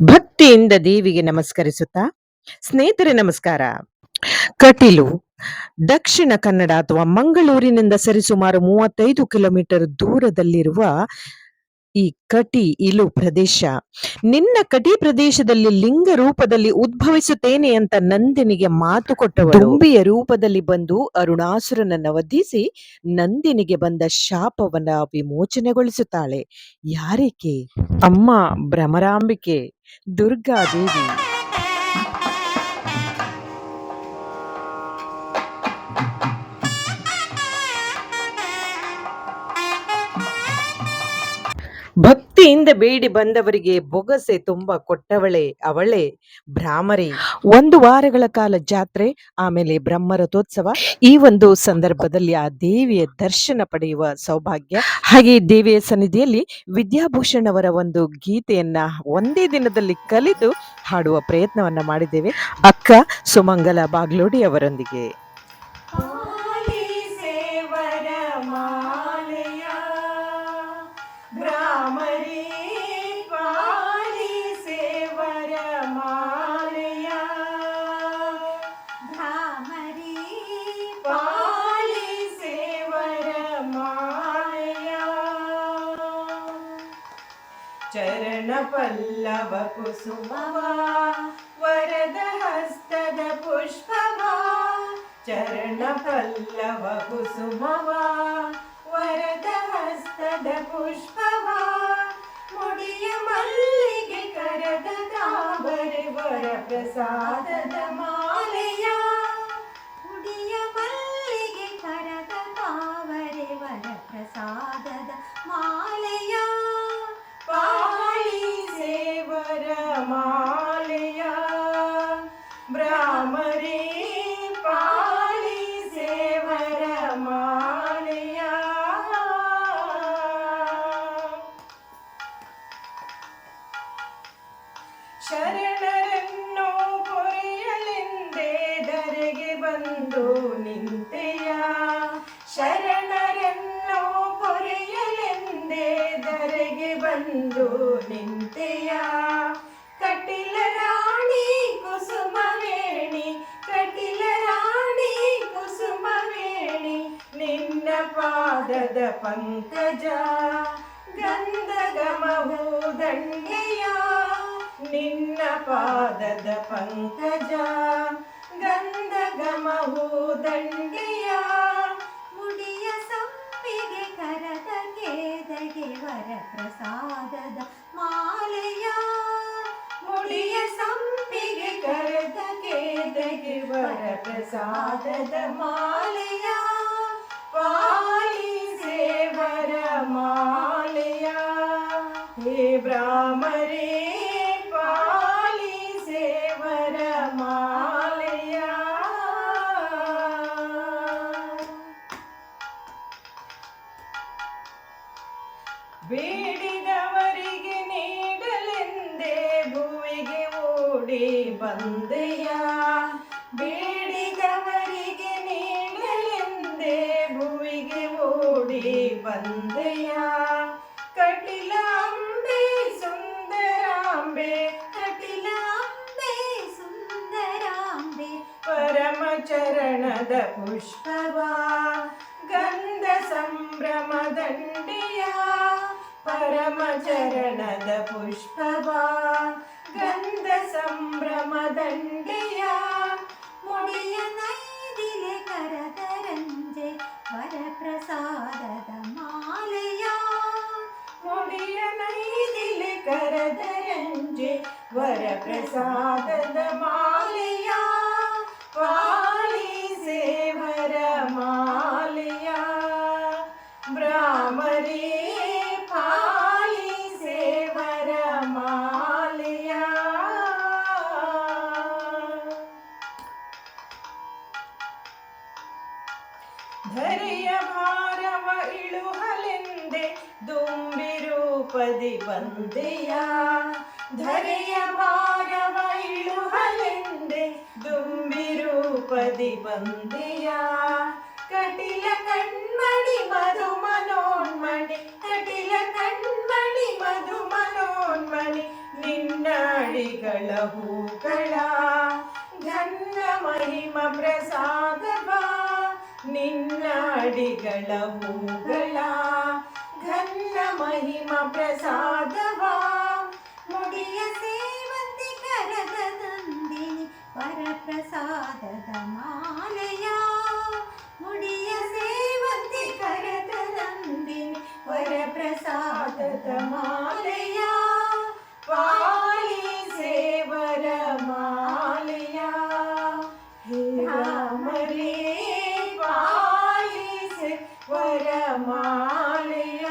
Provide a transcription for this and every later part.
ಭಕ್ತಿಯಿಂದ ದೇವಿಗೆ ನಮಸ್ಕರಿಸುತ್ತಾ ಸ್ನೇಹಿತರೆ ನಮಸ್ಕಾರ. ಕಟೀಲು ದಕ್ಷಿಣ ಕನ್ನಡ ಅಥವಾ ಮಂಗಳೂರಿನಿಂದ ಸರಿಸುಮಾರು ಮೂವತ್ತೈದು ಕಿಲೋಮೀಟರ್ ದೂರದಲ್ಲಿರುವ ಈ ಕಟಿ ಇಲು ಪ್ರದೇಶ. ನಿನ್ನ ಕಟಿ ಪ್ರದೇಶದಲ್ಲಿ ಲಿಂಗ ರೂಪದಲ್ಲಿ ಉದ್ಭವಿಸುತ್ತೇನೆ ಅಂತ ನಂದಿನಿಗೆ ಮಾತು ಕೊಟ್ಟವರು ದುಂಬಿಯ ರೂಪದಲ್ಲಿ ಬಂದು ಅರುಣಾಸುರನನ್ನ ವಧಿಸಿ ನಂದಿನಿಗೆ ಬಂದ ಶಾಪವನ್ನ ವಿಮೋಚನೆಗೊಳಿಸುತ್ತಾಳೆ. ಯಾರಿಕೆ? ಅಮ್ಮ ಭ್ರಮರಾಂಬಿಕೆ ದುರ್ಗಾದೇವಿ. ಭಕ್ತಿಯಿಂದ ಬೇಡಿ ಬಂದವರಿಗೆ ಬೊಗಸೆ ತುಂಬ ಕೊಟ್ಟವಳೆ, ಅವಳೆ ಭ್ರಾಮರಿ. ಒಂದು ವಾರಗಳ ಕಾಲ ಜಾತ್ರೆ, ಆಮೇಲೆ ಬ್ರಹ್ಮರಥೋತ್ಸವ. ಈ ಒಂದು ಸಂದರ್ಭದಲ್ಲಿ ಆ ದೇವಿಯ ದರ್ಶನ ಪಡೆಯುವ ಸೌಭಾಗ್ಯ. ಹಾಗೆ ದೇವಿಯ ಸನ್ನಿಧಿಯಲ್ಲಿ ವಿದ್ಯಾಭೂಷಣ್ ಅವರ ಒಂದು ಗೀತೆಯನ್ನ ಒಂದೇ ದಿನದಲ್ಲಿ ಕಲಿತು ಹಾಡುವ ಪ್ರಯತ್ನವನ್ನ ಮಾಡಿದ್ದೇವೆ. ಅಕ್ಕ ಸುಮಂಗಲ ಬಾಗ್ಲೋಡಿ ಅವರೊಂದಿಗೆ. ಪಲ್ಲವ ಕುಸುಮವ ವರದ ಹಸ್ತದ ಪುಷ್ಪವ, ಚರಣ ಪಲ್ಲವ ಕುಸುಮವ ವರದ ಹಸ್ತದ ಪುಷ್ಪವ, ಮುಡಿಯ ಮಲ್ಲಿಗೆ ಕರದ ತಾವರೆ, ವರ ಪ್ರಸಾದದ ಮಾಲೆಯ, ಮುಡಿಯ ಮಲ್ಲಿಗೆ ಕರದ ತಾವರೆ, ವರ ಪ್ರಸಾದದ ಮಾಲೆಯ. ಪಾದದ ಪಂಕಜ ಗಂಧಗಮಹೂದಂಡೆಯ ನಿನ್ನ ಪಾದದ ಪಂಕಜ ಗಂಧಗಮಹೂದಂಡೆಯ ಮುಡಿಯ ಸಂಪಿಗೆ ಕರದ ಕೇದಗೆ ವರ ಪ್ರಸಾದದ ಮಾಲೆಯ, ಮುಡಿಯ ಸಂಪಿಗೆ ಕರದ ಕೇದಗೆ ವರ ಪ್ರಸಾದದ ಮಾಲೆಯ. ಹೇ ಬ್ರಾಹ್ಮರೇ ಪಾಲಿಸೇವರ ಮಾಲೆಯ ಬೇಡಿದವರಿಗೆ ನೀಡಲೆಂದೇ ಭುವಿಗೆ ಓಡಿ ಬಂದೆಯ. ಬೇಡಿದವರಿಗೆ ನೀಡಲೆಂದೇ ಭುವಿಗೆ ಓಡಿ ಬಂದೆಯ. पुष्पवा गन्धसम्भ्रमदण्डिया परमचरणद पुष्पवा गन्धसम्भ्रमदण्डिया मुडिय नैदिले करतरञ्जे वरप्रसादद मालया मुडिय नैदिले करतरञ्जे वरप्रसादद ಧರೆಯ ಭಾರವ ಇಳುಹಲೆಂದೆ ದುಂಬಿ ರೂಪದಿ ಬಂದೆಯ ಧರೆಯ ಭಾರವ ಇಳುಹಲೆಂದೆ ದುಂಬಿ ರೂಪದಿ ಬಂದೆಯ ಕಟಿಲ ಕಣ್ಮಣಿ ಮಧು ಮನೋನ್ಮಣಿ ಕಟಿಲ ಕಣ್ಮಣಿ ಮಧು ಮನೋನ್ಮಣಿ ನಿನ್ನ ಅಡಿಗಳ ಅಡಿಗಳ ಹೂಗಳ ಘನ್ನ ಮಹಿಮ ಪ್ರಸಾದವ ಮುಡಿಯ ಸೇವಂತಿ ಕರದ ನಂದಿನಿ ವರಪ್ರಸಾದದ ಮಾಲೆಯ ವರ ಮಾಲೆಯ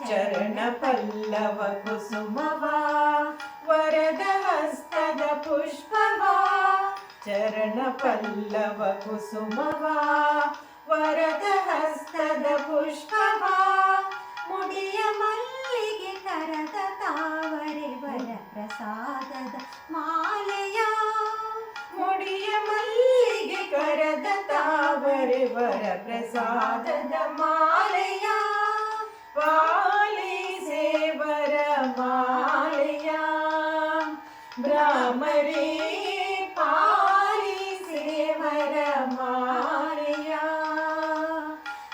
ಚರಣ ಪಲ್ಲವ ಕುಸುಮವ ವರದ ಹಸ್ತದ ಪುಷ್ಪವ ಚರಣ ಪಲ್ಲವ ಕುಸುಮವ ವರದ ಹಸ್ತದ ಪುಷ್ಪವ ಮುಡಿಯ ಮಲ್ಲಿಗೆ சாதன மாலையா? பாலி சேவர மாலையா? பிரமரே பாலி சேவர மாலையா?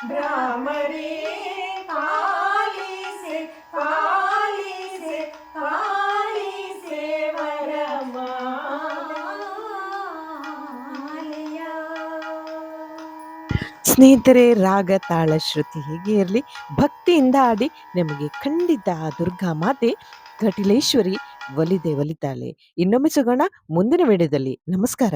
பிரமரே ಸ್ನೇಹಿತರೆ, ರಾಗ, ತಾಳ, ಶ್ರುತಿ ಹೇಗೆ ಇರಲಿ. ಭಕ್ತಿಯಿಂದ ಆಡಿ ನಮಗೆ ಖಂಡಿತ ಆ ದುರ್ಗಾ ಮಾತೆ ಕಟಿಲೇಶ್ವರಿ ಒಲಿದೆ ಒಲಿತಾಳೆ. ಇನ್ನೊಮ್ಮೆ ಸಿಗೋಣ ಮುಂದಿನ ವಿಡಿಯೋದಲ್ಲಿ. ನಮಸ್ಕಾರ.